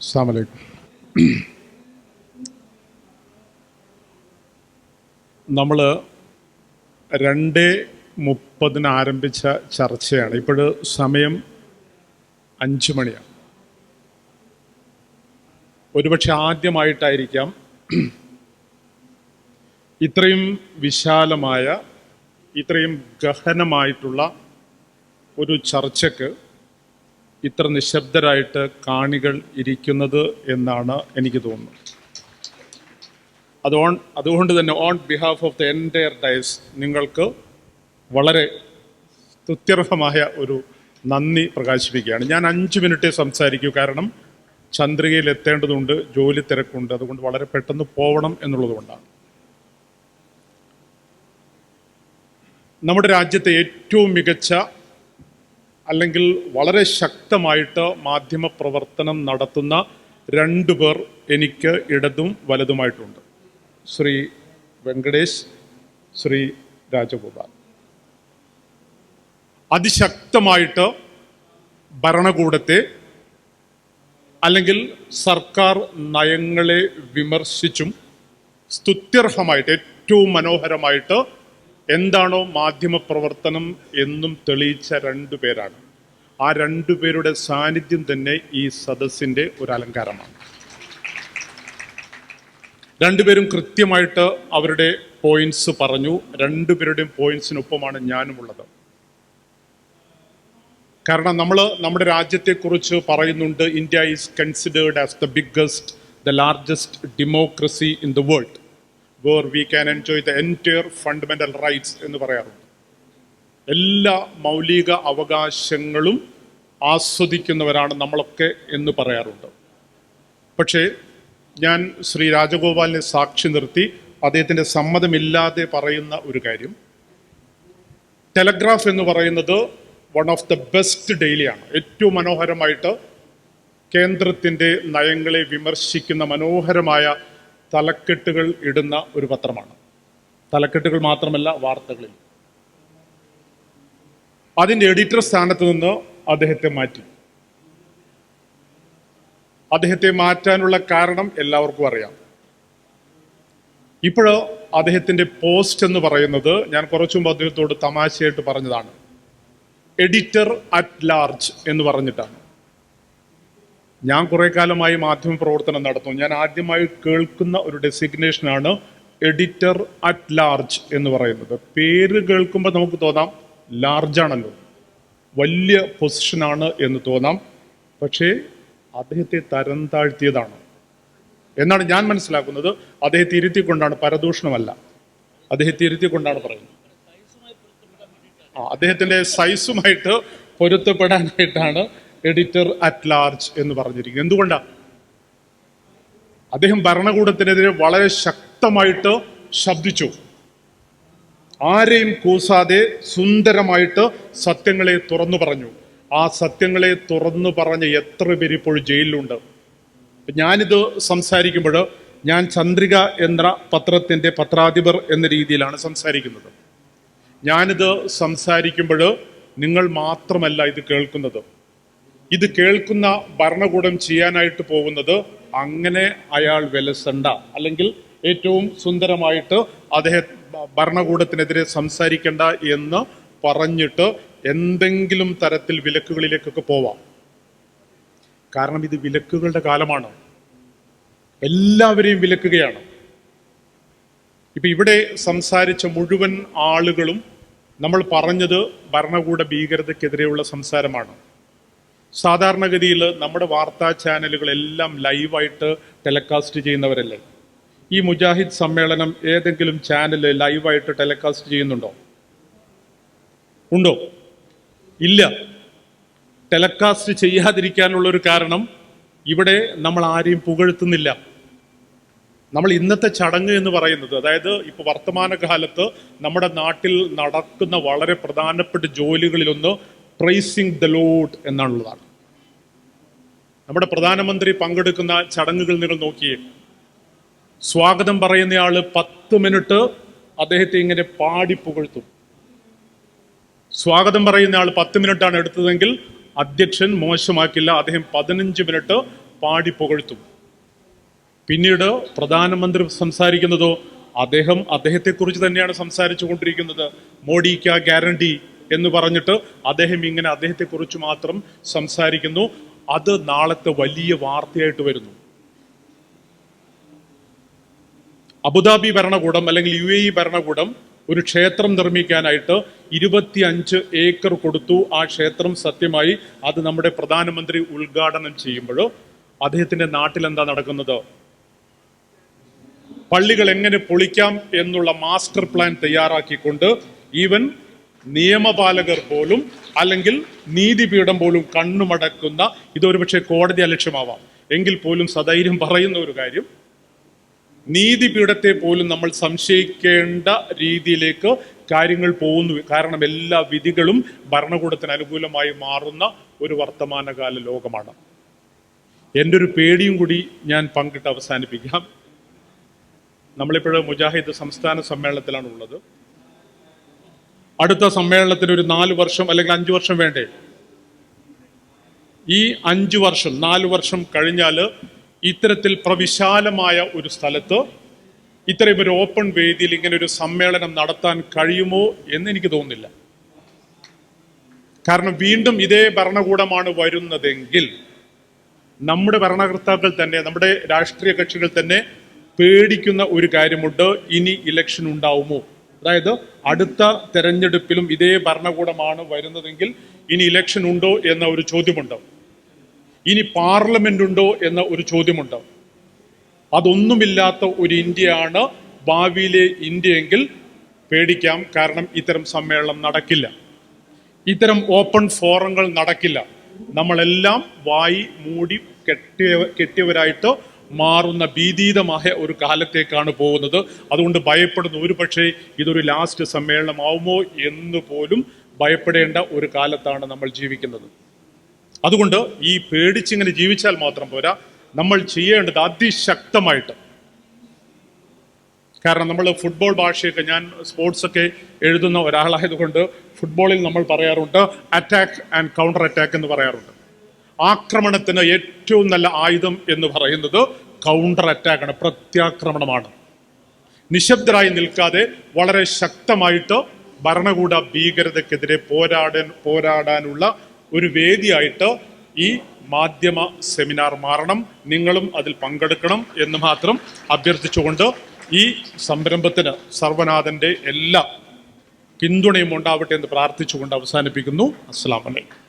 അസ്സാമലൈക്കും നമ്മൾ രണ്ട് മുപ്പതിന് ആരംഭിച്ച ചർച്ചയാണ്. ഇപ്പോൾ സമയം അഞ്ച് മണിയാണ്. ഒരുപക്ഷെ ആദ്യമായിട്ടായിരിക്കാം ഇത്രയും വിശാലമായ ഇത്രയും ഗഹനമായിട്ടുള്ള ഒരു ചർച്ചയ്ക്ക് ഇത്ര നിശബ്ദരായിട്ട് കാണികൾ ഇരിക്കുന്നത് എന്നാണ് എനിക്ക് തോന്നുന്നത്. അത് ഓൺ അതുകൊണ്ട് തന്നെ on behalf of the entire dais നിങ്ങൾക്ക് വളരെ സ്തുത്യർഹമായ ഒരു നന്ദി പ്രകാശിപ്പിക്കുകയാണ്. ഞാൻ അഞ്ച് മിനിറ്റ് സംസാരിക്കൂ. കാരണം ചന്ദ്രികയിൽ എത്തേണ്ടതുണ്ട് ജോലി തിരക്കുണ്ട്. അതുകൊണ്ട് വളരെ പെട്ടെന്ന് പോകണം എന്നുള്ളതുകൊണ്ടാണ്. നമ്മുടെ രാജ്യത്തെ ഏറ്റവും മികച്ച അല്ലെങ്കിൽ വളരെ ശക്തമായിട്ട് മാധ്യമ പ്രവർത്തനം നടത്തുന്ന രണ്ടു പേർ എനിക്ക് ഇടതും വലതുമായിട്ടുണ്ട്. ശ്രീ വെങ്കടേഷ് ശ്രീ രാജഗോപാൽ. അതിശക്തമായിട്ട് ഭരണകൂടത്തെ അല്ലെങ്കിൽ സർക്കാർ നയങ്ങളെ വിമർശിച്ചും സ്തുത്യർഹമായിട്ട് ഏറ്റവും മനോഹരമായിട്ട് എന്താണോ മാധ്യമ പ്രവർത്തനം എന്നും തെളിയിച്ച രണ്ടു പേരാണ്. ആ രണ്ടു പേരുടെ സാന്നിധ്യം തന്നെ ഈ സദസ്സിന്റെ ഒരു അലങ്കാരമാണ്. രണ്ടുപേരും കൃത്യമായിട്ട് അവരുടെ പോയിന്റ്സ് പറഞ്ഞു. രണ്ടുപേരുടെയും പോയിന്റ്സിനൊപ്പമാണ് ഞാനുമുള്ളത്. കാരണം നമ്മൾ നമ്മുടെ രാജ്യത്തെക്കുറിച്ച് പറയുന്നുണ്ട് India is considered as the biggest the largest democracy in the world where we can enjoy the entire fundamental rights എന്ന് പറയാറുണ്ട്. എല്ലാ മൗലിക അവകാശങ്ങളും ആസ്വദിക്കുന്നവരാണ് നമ്മളൊക്കെ എന്ന് പറയാറുണ്ട്. പക്ഷേ ഞാൻ ശ്രീ രാജഗോപാലിനെ സാക്ഷി നിർത്തി അദ്ദേഹത്തിന്റെ സമ്മതമില്ലാതെ പറയുന്ന ഒരു കാര്യം. ടെലഗ്രാഫ് എന്ന് പറയുന്നത് വൺ ഓഫ് ദ ബെസ്റ്റ് ഡെയിലിയാണ് ഏറ്റവും മനോഹരമായിട്ട് കേന്ദ്രത്തിന്റെ നയങ്ങളെ വിമർശിക്കുന്ന മനോഹരമായ തലക്കെട്ടുകൾ ഇടുന്ന ഒരു പത്രമാണ്. തലക്കെട്ടുകൾ മാത്രമല്ല വാർത്തകളിൽ. അതിന്റെ എഡിറ്റർ സ്ഥാനത്ത് നിന്ന് അദ്ദേഹത്തെ മാറ്റി. അദ്ദേഹത്തെ മാറ്റാനുള്ള കാരണം എല്ലാവർക്കും അറിയാം. ഇപ്പോഴോ അദ്ദേഹത്തിന്റെ പോസ്റ്റ് എന്ന് പറയുന്നത് ഞാൻ കുറച്ചും അദ്ദേഹത്തോട് തമാശയായിട്ട് പറഞ്ഞതാണ്. എഡിറ്റർ അറ്റ് ലാർജ് എന്ന് പറഞ്ഞിട്ടാണ്. ഞാൻ കുറെ കാലമായി മാധ്യമ പ്രവർത്തനം നടത്തുന്നു. ഞാൻ ആദ്യമായി കേൾക്കുന്ന ഒരു ഡെസിഗ്നേഷനാണ് എഡിറ്റർ അറ്റ് ലാർജ് എന്ന് പറയുന്നത്. പേര് കേൾക്കുമ്പോൾ നമുക്ക് തോന്നാം ലാർജ് ആണല്ലോ. വലിയ പൊസിഷനാണ് എന്ന് തോന്നാം. പക്ഷേ അദ്ദേഹത്തെ തരം താഴ്ത്തിയതാണ്. എന്നാണ് ഞാൻ മനസ്സിലാക്കുന്നത്. അദ്ദേഹത്തെ ഇരുത്തിക്കൊണ്ടാണ് പരദൂഷണമല്ല. അദ്ദേഹത്തെ ഇരുത്തിക്കൊണ്ടാണ് പറയുന്നത്. ആ അദ്ദേഹത്തിന്റെ സൈസുമായിട്ട് പൊരുത്തപ്പെടാനായിട്ടാണ് എഡിറ്റർ അറ്റ് ലാർജ് എന്ന് പറഞ്ഞിരിക്കുന്നു. എന്തുകൊണ്ടാണ് അദ്ദേഹം ഭരണകൂടത്തിനെതിരെ വളരെ ശക്തമായിട്ട് ശബ്ദിച്ചു. ആരെയും കൂസാതെ സുന്ദരമായിട്ട് സത്യങ്ങളെ തുറന്നു പറഞ്ഞു. ആ സത്യങ്ങളെ തുറന്നു പറഞ്ഞ് എത്ര പേര് ഇപ്പോൾ ജയിലിലുണ്ട്? ഞാനിത് സംസാരിക്കുമ്പോൾ ഞാൻ ചന്ദ്രിക എന്ന പത്രത്തിന്റെ പത്രാധിപർ എന്ന രീതിയിലാണ് സംസാരിക്കുന്നത്. ഞാനിത് സംസാരിക്കുമ്പോൾ നിങ്ങൾ മാത്രമല്ല ഇത് കേൾക്കുന്നത്. ഇത് കേൾക്കുന്ന ഭരണകൂടം ചെയ്യാനായിട്ട് പോകുന്നത് അങ്ങനെ അയാൾ വിലസണ്ട. അല്ലെങ്കിൽ ഏറ്റവും സുന്ദരമായിട്ട് അദ്ദേഹം ഭരണകൂടത്തിനെതിരെ സംസാരിക്കണ്ട എന്ന് പറഞ്ഞിട്ട് എന്തെങ്കിലും തരത്തിൽ വിലക്കുകളിലേക്കൊക്കെ പോവാം. കാരണം ഇത് വിലക്കുകളുടെ കാലമാണ്. എല്ലാവരെയും വിലക്കുകയാണ്. ഇപ്പൊ ഇവിടെ സംസാരിച്ച മുഴുവൻ ആളുകളും നമ്മൾ പറഞ്ഞത് ഭരണകൂട ഭീകരതയ്ക്കെതിരെയുള്ള സംസാരമാണ്. സാധാരണഗതിയിൽ നമ്മുടെ വാർത്താ ചാനലുകളെല്ലാം ലൈവായിട്ട് ടെലികാസ്റ്റ് ചെയ്യുന്നവരല്ലേ? ഈ മുജാഹിദ് സമ്മേളനം ഏതെങ്കിലും ചാനൽ ലൈവായിട്ട് ടെലികാസ്റ്റ് ചെയ്യുന്നുണ്ടോ? ഉണ്ടോ? ഇല്ല. ടെലികാസ്റ്റ് ചെയ്യാതിരിക്കാനുള്ള ഒരു കാരണം ഇവിടെ നമ്മൾ ആരെയും പുകഴ്ത്തുന്നില്ല. നമ്മൾ ഇന്നത്തെ ചടങ്ങ് എന്ന് പറയുന്നത് അതായത് ഇപ്പൊ വർത്തമാനകാലത്ത് നമ്മുടെ നാട്ടിൽ നടക്കുന്ന വളരെ പ്രധാനപ്പെട്ട ജോലികളിലൊന്ന് പ്രൈസിങ് ദ ലോഡ് എന്നുള്ളതാണ് നമ്മുടെ പ്രധാനമന്ത്രി പങ്കെടുക്കുന്ന ചടങ്ങുകൾ നിങ്ങൾ നോക്കിയേ. സ്വാഗതം പറയുന്നയാൾ പത്ത് മിനിറ്റ് അദ്ദേഹത്തെ ഇങ്ങനെ പാടി പുകഴ്ത്തും. സ്വാഗതം പറയുന്ന ആൾ പത്ത് മിനിറ്റാണ് എടുത്തതെങ്കിൽ അധ്യക്ഷൻ മോശമാക്കില്ല അദ്ദേഹം പതിനഞ്ച് മിനിറ്റ് പാടി പുകഴ്ത്തും. പിന്നീട് പ്രധാനമന്ത്രി സംസാരിക്കുന്നതോ അദ്ദേഹം അദ്ദേഹത്തെക്കുറിച്ച് തന്നെയാണ് സംസാരിച്ചു കൊണ്ടിരിക്കുന്നത്. മോഡി ക്യാ ഗ്യാരണ്ടി എന്ന് പറഞ്ഞിട്ട് അദ്ദേഹം ഇങ്ങനെ അദ്ദേഹത്തെക്കുറിച്ച് മാത്രം സംസാരിക്കുന്നു. അത് നാളത്തെ വലിയ വാർത്തയായിട്ട് വരുന്നു. അബുദാബി ഭരണകൂടം അല്ലെങ്കിൽ യു എ ഇ ഭരണകൂടം ഒരു ക്ഷേത്രം നിർമ്മിക്കാനായിട്ട് ഇരുപത്തി അഞ്ച് ഏക്കർ കൊടുത്തു. ആ ക്ഷേത്രം സത്യമായി അത് നമ്മുടെ പ്രധാനമന്ത്രി ഉദ്ഘാടനം ചെയ്യുമ്പോൾ അദ്ദേഹത്തിന്റെ നാട്ടിൽ എന്താ നടക്കുന്നത്? പള്ളികൾ എങ്ങനെ പൊളിക്കാം എന്നുള്ള മാസ്റ്റർ പ്ലാൻ തയ്യാറാക്കിക്കൊണ്ട് ഈവൻ നിയമപാലകർ പോലും അല്ലെങ്കിൽ നീതിപീഠം പോലും കണ്ണുമടക്കുന്ന ഇതൊരു പക്ഷേ കോടതി അലക്ഷ്യമാവാം. എങ്കിൽ പോലും സധൈര്യം പറയുന്ന ഒരു കാര്യം നീതിപീഠത്തെ പോലും നമ്മൾ സംശയിക്കേണ്ട രീതിയിലേക്ക് കാര്യങ്ങൾ പോകുന്നു. കാരണം എല്ലാ വിധികളും ഭരണകൂടത്തിന് അനുകൂലമായി മാറുന്ന ഒരു വർത്തമാനകാല ലോകമാണ്. എന്റെ ഒരു പേടിയും കൂടി ഞാൻ പങ്കിട്ട് അവസാനിപ്പിക്കാം. നമ്മളിപ്പോൾ മുജാഹിദ് സംസ്ഥാന സമ്മേളനത്തിലാണ് ഉള്ളത് അടുത്ത സമ്മേളനത്തിന് ഒരു നാല് വർഷം അല്ലെങ്കിൽ അഞ്ച് വർഷം വേണ്ടേ? ഈ അഞ്ച് വർഷം നാല് വർഷം കഴിഞ്ഞാൽ ഇത്തരത്തിൽ പ്രവിശാലമായ ഒരു സ്ഥലത്ത് ഇത്രയും ഒരു ഓപ്പൺ വേദിയിൽ ഇങ്ങനെ ഒരു സമ്മേളനം നടത്താൻ കഴിയുമോ എന്ന് എനിക്ക് തോന്നുന്നില്ല. കാരണം വീണ്ടും ഇതേ ഭരണകൂടമാണ് വരുന്നതെങ്കിൽ നമ്മുടെ ഭരണകർത്താക്കൾ തന്നെ നമ്മുടെ രാഷ്ട്രീയ കക്ഷികൾ തന്നെ പേടിക്കുന്ന ഒരു കാര്യമുണ്ട് ഇനി ഇലക്ഷൻ ഉണ്ടാവുമോ? അതായത് അടുത്ത തെരഞ്ഞെടുപ്പിലും ഇതേ ഭരണകൂടമാണ് വരുന്നതെങ്കിൽ ഇനി ഇലക്ഷൻ ഉണ്ടോ എന്ന ഒരു ചോദ്യമുണ്ട് ഇനി പാർലമെന്റ് ഉണ്ടോ എന്ന ഒരു ചോദ്യമുണ്ട് അതൊന്നുമില്ലാത്ത ഒരു ഇന്ത്യയാണ് ഭാവിയിലെ ഇന്ത്യയെങ്കിൽ പേടിക്കാം കാരണം ഇത്തരം സമ്മേളനം നടക്കില്ല. ഇത്തരം ഓപ്പൺ ഫോറങ്ങൾ നടക്കില്ല. നമ്മളെല്ലാം വായി മൂടി കെട്ടിയ കെട്ടിയവരായിട്ട് മാറുന്ന ഭീതീതമായ ഒരു കാലത്തേക്കാണ് പോകുന്നത്. അതുകൊണ്ട് ഭയപ്പെടുന്നു ഒരു പക്ഷേ ഇതൊരു ലാസ്റ്റ് സമ്മേളനമാവുമോ എന്ന് പോലും ഭയപ്പെടേണ്ട ഒരു കാലത്താണ് നമ്മൾ ജീവിക്കുന്നത്. അതുകൊണ്ട് ഈ പേടിച്ചിങ്ങനെ ജീവിച്ചാൽ മാത്രം പോരാ. നമ്മൾ ചെയ്യേണ്ടത് അതിശക്തമായിട്ട്. കാരണം നമ്മൾ ഫുട്ബോൾ ഭാഷയൊക്കെ ഞാൻ സ്പോർട്സ് ഒക്കെ എഴുതുന്ന ഒരാളായതുകൊണ്ട് ഫുട്ബോളിൽ നമ്മൾ പറയാറുണ്ട് അറ്റാക്ക് ആൻഡ് കൗണ്ടർ അറ്റാക്ക് എന്ന് പറയാറുണ്ട്. ആക്രമണത്തിന് ഏറ്റവും നല്ല ആയുധം എന്ന് പറയുന്നത് കൗണ്ടർ അറ്റാക്കാണ് പ്രത്യാക്രമണമാണ്. നിശബ്ദരായി നിൽക്കാതെ വളരെ ശക്തമായിട്ട് ഭരണകൂട ഭീകരതക്കെതിരെ പോരാടാൻ പോരാടാനുള്ള ഒരു വേദിയായിട്ട് ഈ മാധ്യമ സെമിനാർ മാറണം നിങ്ങളും അതിൽ പങ്കെടുക്കണം എന്ന് മാത്രം അഭ്യർത്ഥിച്ചുകൊണ്ട് ഈ സംരംഭത്തിന് സർവനാഥന്റെ എല്ലാ പിന്തുണയും ഉണ്ടാവട്ടെ എന്ന് പ്രാർത്ഥിച്ചുകൊണ്ട് അവസാനിപ്പിക്കുന്നു. അസ്സാം വലൈക്കും